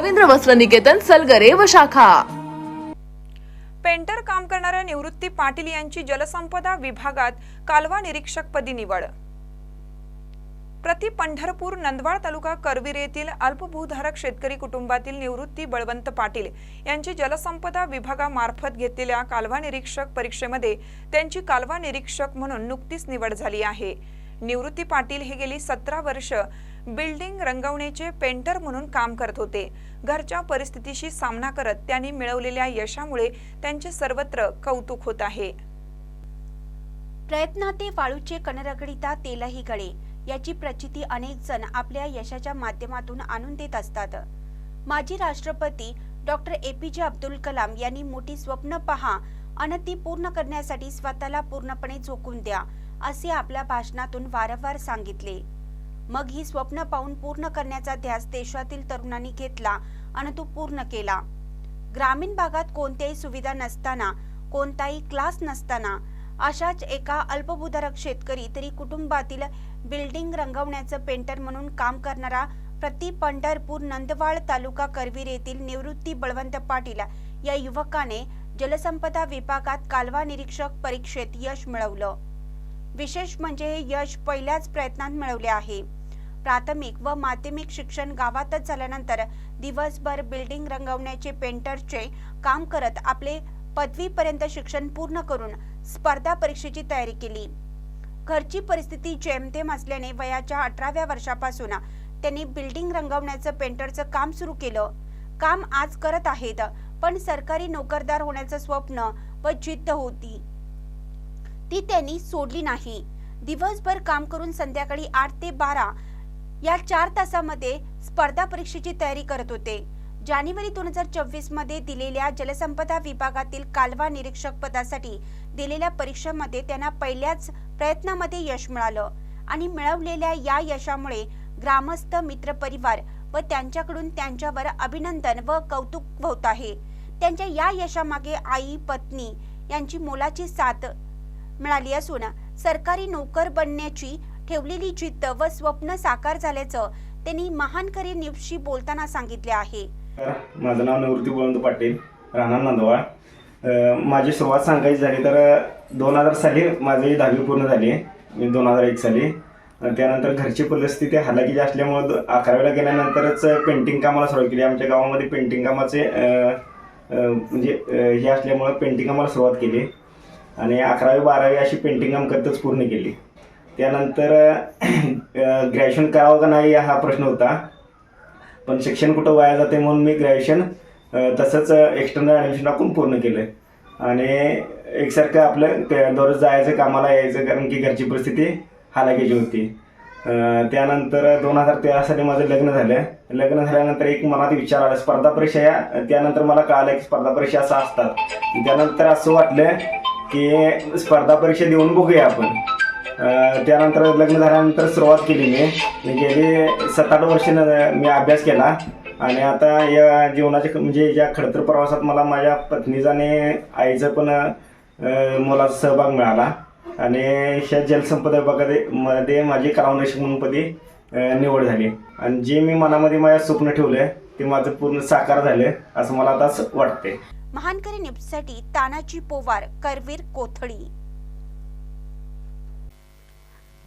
रवींद्र वस्त्र निकेतन सलगरे व शाखा. पेंटर काम करणाऱ्या निवृत्ती पाटील यांची जलसंपदा विभागात कालवा निरीक्षकपदी निवड. प्रति पंढरपूर नंदवाळ तालुका करवीर येथील अल्पभूधारक शेतकरी कुटुंबातील निवृत्ती बळवंत पाटील यांची जलसंपदा विभागामार्फत घेतलेल्या कालवा निरीक्षक परीक्षेमध्ये त्यांची कालवा निरीक्षक म्हणून नुकतीच निवड झाली आहे. निवृत्ती पाटील हे गेली सतरा वर्ष बिल्डिंग रंगवण्याचे पेंटर म्हणून काम करत होते. घरच्या परिस्थितीशी सामना करत त्यांनी मिळवलेल्या यशामुळे त्यांचे सर्वत्र कौतुक होत आहे. प्रयत्नाते वाळूचे कणरगडीता तेलही गळे. याची प्रचिती अनेक जण आपल्या यशाच्या माध्यमातून आणून देत असतात. माजी राष्ट्रपती डॉक्टर ए पी जे अब्दुल कलाम यांनी मोठी स्वप्न पहा. आणि ती पूर्ण करण्यासाठी स्वतःला पूर्णपणे झोकून द्या असे आपल्या भाषणातून वारंवार सांगितले. मग ही स्वप्न पाहून पूर्ण करण्याचा ध्यास देशातील तरुणांनी घेतला आणि तो पूर्ण केला. ग्रामीण भागात कोणत्याही सुविधा नसताना कोणताही क्लास नसताना अशाच एका अल्पभूधारक शेतकरी तरी कुटुंबातील बिल्डिंग रंगवण्याचं पेंटर म्हणून काम करणारा प्रति पंढरपूर नंदवाळ तालुका करवीर येथील निवृत्ती बळवंत पाटील या युवकाने जलसंपदा विभागात कालवा निरीक्षक परीक्षेत यश मिळवलं. विशेष म्हणजे हे यश पहिल्याच प्रयत्नात मिळवले आहे. प्राथमिक व माध्यमिक शिक्षण गावातच झाल्यानंतर दिवसभर बिल्डिंग रंगवण्याचे पेंटरचे काम करत आपले पदवीपर्यंत शिक्षण पूर्ण करून स्पर्धा परीक्षेची तयारी केली. घरची परिस्थिती जेमतेम असल्याने वयाच्या अठराव्या वर्षापासून त्यांनी बिल्डिंग रंगवण्याचं पेंटरचं काम सुरू केलं. काम आज करत आहेत पण सरकारी नोकरदार होण्याचं स्वप्न व जिद्द होती. ती त्यांनी सोडली नाही. दिवसभर काम करून संध्याकाळी आठ ते बारा या चार तासामध्ये स्पर्धा परीक्षेची तयारी करत होते. जानेवारी दोन हजार चोवीसमध्ये दिलेल्या जलसंपदा विभागातील कालवा निरीक्षक पदासाठी दिलेल्या परीक्षेमध्ये त्यांना पहिल्याच प्रयत्नामध्ये यश मिळालं आणि मिळवलेल्या या यशामुळे ग्रामस्थ मित्रपरिवार व त्यांच्याकडून त्यांच्यावर अभिनंदन व कौतुक होत आहे. त्यांच्या या यशामागे आई पत्नी यांची मोलाची साथ मिळाली असून सरकारी नोकर बनण्याची ठेवलेली जिद्द व स्वप्न साकार झाल्याचं त्यांनी महान करी न्यूजशी बोलताना सांगितले आहे. तर माझं नाव निवृत्ती गोविंद पाटील राहणार नांदवाळ माझी सुरुवात सांगायची झाली तर दोन हजार साली माझी दहावी पूर्ण झाली मी दोन हजार एक साली. त्यानंतर घरची परिस्थिती हालाकीची असल्यामुळं अकरावीला गेल्यानंतरच पेंटिंग कामाला सुरुवात केली. आमच्या गावामध्ये पेंटिंग कामाचे म्हणजे हे असल्यामुळं पेंटिंग कामाला सुरुवात केली. आणि अकरावी बारावी अशी पेंटिंग काम करतच पूर्ण केली. त्यानंतर ग्रॅज्युएशन करावं का नाही हा प्रश्न होता. पण शिक्षण कुठं वाया जाते म्हणून मी ग्रॅज्युएशन तसंच एक्सटर्नल ॲडमिशन टाकून पूर्ण केलं. आणि एकसारखं आपलं दररोज जायचं कामाला यायचं कारण की घरची परिस्थिती हालाकीची होती. त्यानंतर दोन हजार तेरासाठी माझं लग्न झालं. लग्न झाल्यानंतर एक मनात विचार आला स्पर्धा परीक्षा या त्यानंतर मला कळालं की स्पर्धा परीक्षा असा असतात. त्यानंतर असं वाटलं की स्पर्धा परीक्षा देऊन बघूया आपण. त्यानंतर लग्न झाल्यानंतर सुरुवात केली मी. मी सात आठ वर्ष मी अभ्यास केला. आणि आता या जीवनाच्या म्हणजे या खडतर प्रवासात मला माझ्या पत्नीचा आणि आईचं पण मुलाचा सहभाग मिळाला. आणि ह्या जलसंपदा विभागामध्ये मध्ये माझी करावनशिक म्हणून पदी निवड झाली. आणि जे मी मनामध्ये माझ्या स्वप्न ठेवलं ते माझं पूर्ण साकार झालं असं मला आता असं वाटते महानकरी न्यूजसाठी तानाजी पोवार करवीर कोथळी.